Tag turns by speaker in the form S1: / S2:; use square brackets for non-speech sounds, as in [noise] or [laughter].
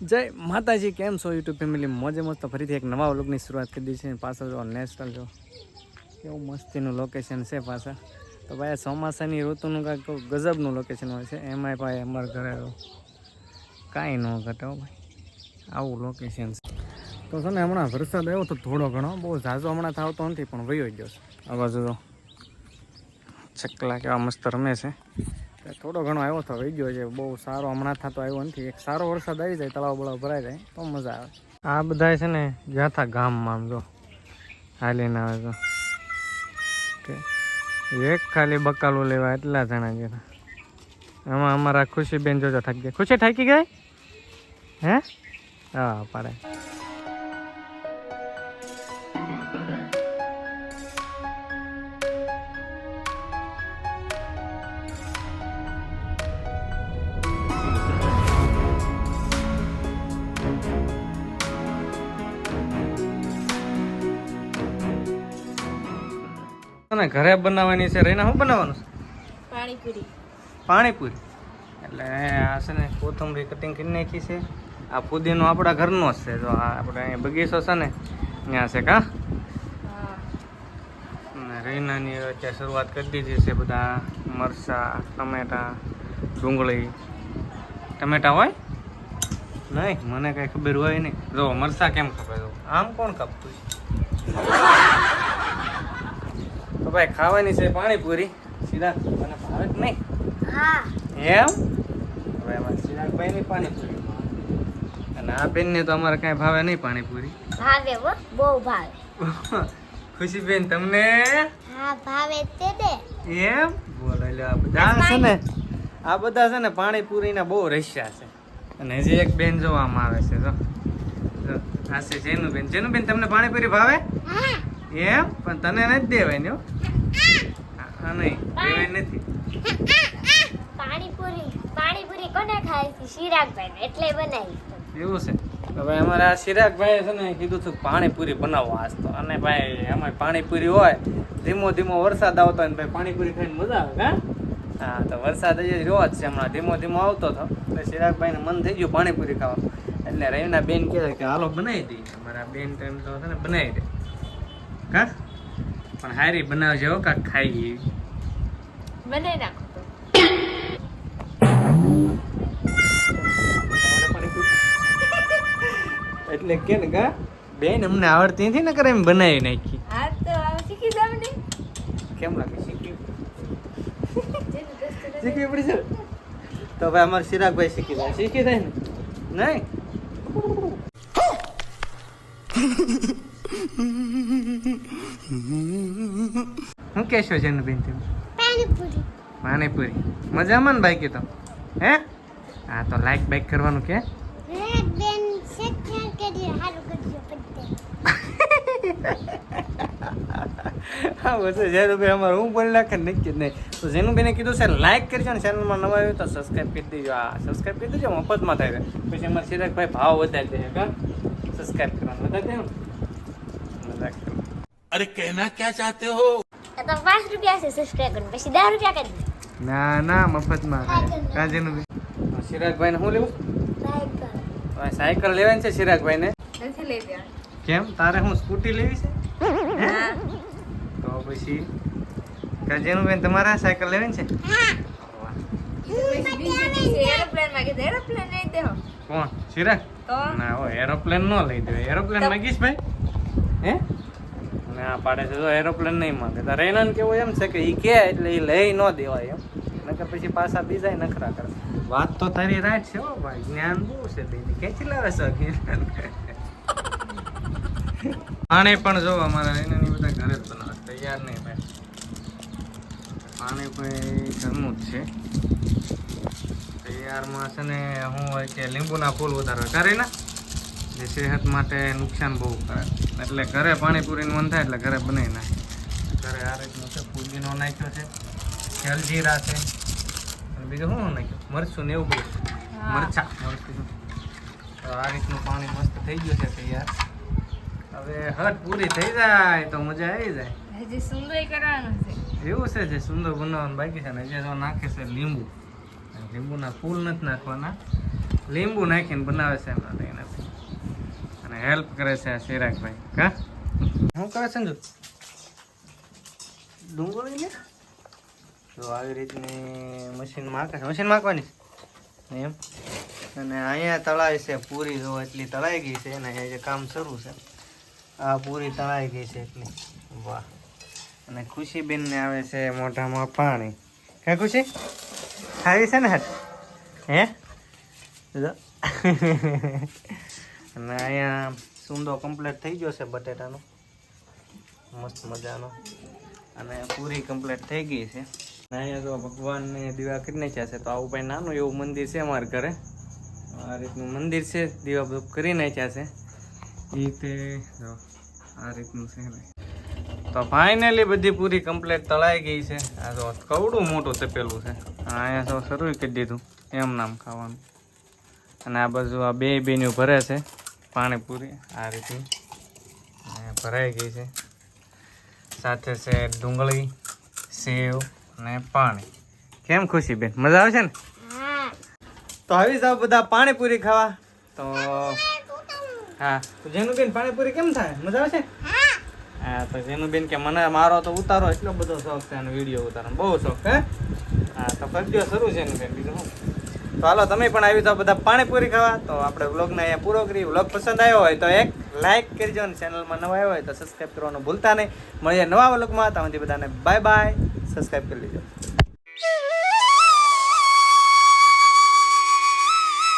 S1: જય માતાજી, કેમ છો યુટ્યુબ ફેમિલી? મોજે મસ્ત ફરીથી એક નવા વ્લોગની શરૂઆત કરી દીધી છે. પાછળ જો નેશનલ જો, કેવું મસ્તીનું લોકેશન છે પાછા. તો ભાઈ ચોમાસાની ઋતુનું કાંઈક ગજબનું લોકેશન હોય છે. એમાંય ભાઈ અમારા ઘરે કાંઈ ન ઘટે ભાઈ. આવું લોકેશન છે. તો છે ને, હમણાં વરસાદ આવ્યો તો થોડો ઘણો, બહુ ઝાઝો હમણાં થતો નથી, પણ વયો ગયો છે. આ બાજુ તો ચકલા કેવા મસ્ત રમે છે. થોડો ઘણો આવ્યો તો વહી ગયો છે. બહુ સારો હમણાં થતો આવ્યો નથી. એક સારો વરસાદ આવી જાય, તળાવ બળાવ ભરાઈ જાય, તો મજા આવે. આ બધા છે ને જાથા ગામમાં આમ જો. હાલીને આવે તો. એક ખાલી બકાલું લેવા એટલા જણા જેના આમાં અમારા ખુશીબેન જોજો થાકી ગયા. ખુશી થાકી ગઈ? હે? હા, પાડે. અને ઘરે બનાવવાની છે? રહીને શું બનાવવાનું છે?
S2: પાણીપુરી.
S1: પાણીપુરી? એટલે આ છે ને કોથમરી કટિંગ કરી નાખી છે. આ ફુદીનો આપણા ઘરનો જ છે. જો આ આપણે અહીંયા બગીચો છે ને ત્યાં છે કા? રૈનાની અત્યારે શરૂઆત કરી દીધી છે બધા મરચા ટમેટા ડુંગળી. ટમેટા હોય? નહીં મને કાંઈ ખબર હોય નહીં. જો મરચા કેમ ખબર? આમ કોણ કાપતું છે? તો ભાઈ ખાવાની છે પાણીપુરી. સીધા મને ભાવે જ નહીં.
S2: હા.
S1: એમ? હવે એમાં ચિરાગભાઈની પાણીપુરી. અને આ બેનને તો અમારે કાંઈ ભાવે નહીં પાણીપુરી.
S2: ભાવે હો બહુ ભાવે.
S1: ખુશીબેન તમને?
S2: હા ભાવે તે દે.
S1: એમ? બોલો એટલે આ બધા છે ને આ બધા છે ને પાણીપુરીના બહુ રસ્યા છે. અને હજી એક બેન જોવામાં આવે છે જો. જો, આ છે જેનુબેન. જેનુબેન તમને પાણીપુરી ભાવે? એમ? પણ તને નથી દેવાય ને હો. હા નહીં દેવાય નથી.
S2: પાણીપુરી પાણીપુરી કોને ખાય છે? શિરાગભાઈ એટલે બનાવી
S1: એવું છે? તો ભાઈ અમારે આ ચિરાગભાઈએ છે ને કીધું હતું કે પાણીપુરી બનાવો આજ તો. અને ભાઈ અમારે પાણીપુરી હોય ધીમો ધીમો વરસાદ આવતો હોય ને ભાઈ પાણીપુરી ખાઈને મજા આવે કા હા તો વરસાદ હજી રહ્યો જ છે હમણાં. ધીમો ધીમો આવતો હતો. એટલે ચિરાગભાઈને મન થઈ ગયું પાણીપુરી ખાવા. એટલે રવિના બેન કહે કે હાલો બનાવી દઈએ. અમારા બેન તો એમ તો છે ને બનાવી દે. કા? પણ હારી બનાવજો હો કાંક ખાઈ ગઈ.
S2: બનાવી નાખો
S1: એટલે કે ને કા બેન અમને આવડતી નથી ને કરે એમ બનાવી નાખી.
S2: હા તો શીખી જાવ ને.
S1: કેમ લાગે? શીખી. શીખવી પડી છે તો હવે અમાર સિરાગભાઈ શીખી જાય. શીખી જાય ને? નહીં? હું કહેશો છે બેન તમે?
S2: પાણીપુરી.
S1: પાણીપુરી. મજામાં ને બાઈક તો? હે? હા તો લાઈક બાઈક કરવાનું કે? હા બસ જેનુભાઈ અમારે હું બોલી નાખે નક્કી જ નહીં. તો જેનુભાઈને કીધું છે લાઈક કરજો ને ચેનલમાં નવા આવ્યું તો સબસ્ક્રાઈબ કરી દેજો. આ સબસ્ક્રાઈબ કરી દેજો મફતમાં થાય. પછી અમારે સિરાજભાઈ ભાવ વધારી દે કા? સબસ્ક્રાઈબ કરવાનું વધારી
S3: અરે કહેના ક્યાં ચાહતે
S2: હો તો પાંચ રૂપિયા છે સબસ્ક્રાઇબ કરો પછી દસ રૂપિયા કરી દો
S1: ના ના મફતમાં કાજેનું બી સિરાજભાઈ ને શું લેવું સાયકલ લેવાની છે
S2: સિરાજભાઈ ને
S1: કેમ? તારે હું સ્કૂટી લેવી છે? તો પછી કાજેનું બેન તમારા સાયકલ લેવાની છે? કોણ?
S2: સિરાજ?
S1: ના એરોપ્લેન નો લઈ દે એરોપ્લેનમાં ભાઈ. હે? આ પાડે છે. તો એરોપ્લેન નહીં માંગે. તો રૈનાને કેવું એમ છે કે એ કે એટલે એ લઈ ન દેવાય એમ. નકર પછી પાછા બીજા નખરા કરે. વાત તો તારી રાઈટ છે હો ભાઈ. જ્ઞાન બહુ છે બેની. ખેંચી લાવે છે પાણી પણ જો અમારા રૈનાની બધા ઘરે જ બનાવે. તૈયાર નહીં ભાઈ પાણી ભાઈ ઘરનું જ છે. તૈયારમાં છે ને હું હોય કે લીંબુના ફૂલ વધારે કરે ને? જે સેહત માટે નુકસાન બહુ કરે. એટલે ઘરે પાણીપુરીનું મન થાય એટલે ઘરે બનાવી નાખે. ઘરે આ રીતનું છે ફુદીનો નાખ્યો છે જલજીરા છે અને બીજું શું નાખ્યું? મરચું ને એવું બધું. મરચા મરચું. તો આ રીતનું પાણી મસ્ત થઈ ગયું છે તૈયાર. હવે હટ પૂરી થઈ જાય તો મજા આવી જાય.
S2: હજી સુંદર કરવાનું છે.
S1: એવું છે જે સુંદર બનાવવાનું બાકી છે ને જે નાખે છે લીંબુ. લીંબુના ફૂલ નથી નાખવાના. લીંબુ નાખીને બનાવે છે એમના તો અને હેલ્પ કરે છે આ ચિરાગભાઈ કા? શું કરે સંજુ ડુંગળી ને? તો આવી રીતની મશીન માકે છે. માકવાની એમ? અને અહીંયા તળાય છે, પૂરી જો એટલી તળાઈ ગઈ છે અને અહીંયા જે કામ શરૂ છે. આ પૂરી તળાઈ ગઈ છે એટલી. વાહ. અને ખુશીબેનને આવે છે મોઢામાં પાણી. હે ખુશી? ખાવી છે ને હે? જો. [laughs] અને અહીંયા સુંદો કમ્પ્લીટ થઈ ગયો છે બટેટાનો. મસ્ત મજાનો. અને પૂરી કમ્પ્લીટ થઈ ગઈ છે. અહીંયા જો ભગવાનને દીવા કરી નાખ્યા છે, તો આવું ભાઈ નાનું એવું મંદિર છે અમારા ઘરે. આ રીતનું મંદિર છે, દીવા બધું કરી નાખ્યા છે. એ તે આ રીતનું છે તો ફાઇનલી બધી પૂરી કમ્પ્લીટ તળાઈ ગઈ છે. આ જો કવડું મોટું તપેલું છે. અહીંયા તો શરૂ કરી દીધું, એમ નામ ખાવાનું. અને આ બાજુ આ બે બેનું ભરે છે. પાણીપુરી. આ રીતની ભરાઈ ગઈ છે. સાથે છે ડુંગળી, સેવ અને પાણી. કેમ ખુશી બેન? મજા આવે છે ને? તો આવી જાવ બધા પાણીપુરી ખાવા. તો હા, તો જેનુબેન પાણીપુરી કેમ થાય? મજા આવે છે હા, તો જેનુબેન કે મને મારો તો ઉતારો એટલો બધો શોખ છે અને વીડિયો ઉતારવાનો. બહુ શોખ, હે? હા, તો કરજો શરૂ છે બેન બીજું શું? તો હાલો, તમે પણ આવી જાઓ બધા પાણીપુરી ખાવા. તો આપણે વ્લોગને અહીંયા પૂરો કરી વ્લોગ પસંદ આવ્યો હોય તો એક લાઇક કરજો અને ચેનલમાં નવા આવ્યો હોય તો સબસ્ક્રાઈબ કરવાનું ભૂલતા નહીં. મળીએ નવા વ્લોગમાં. ત્યાં સુધી બધાને બાય બાય સબસ્ક્રાઈબ કરી લેજો.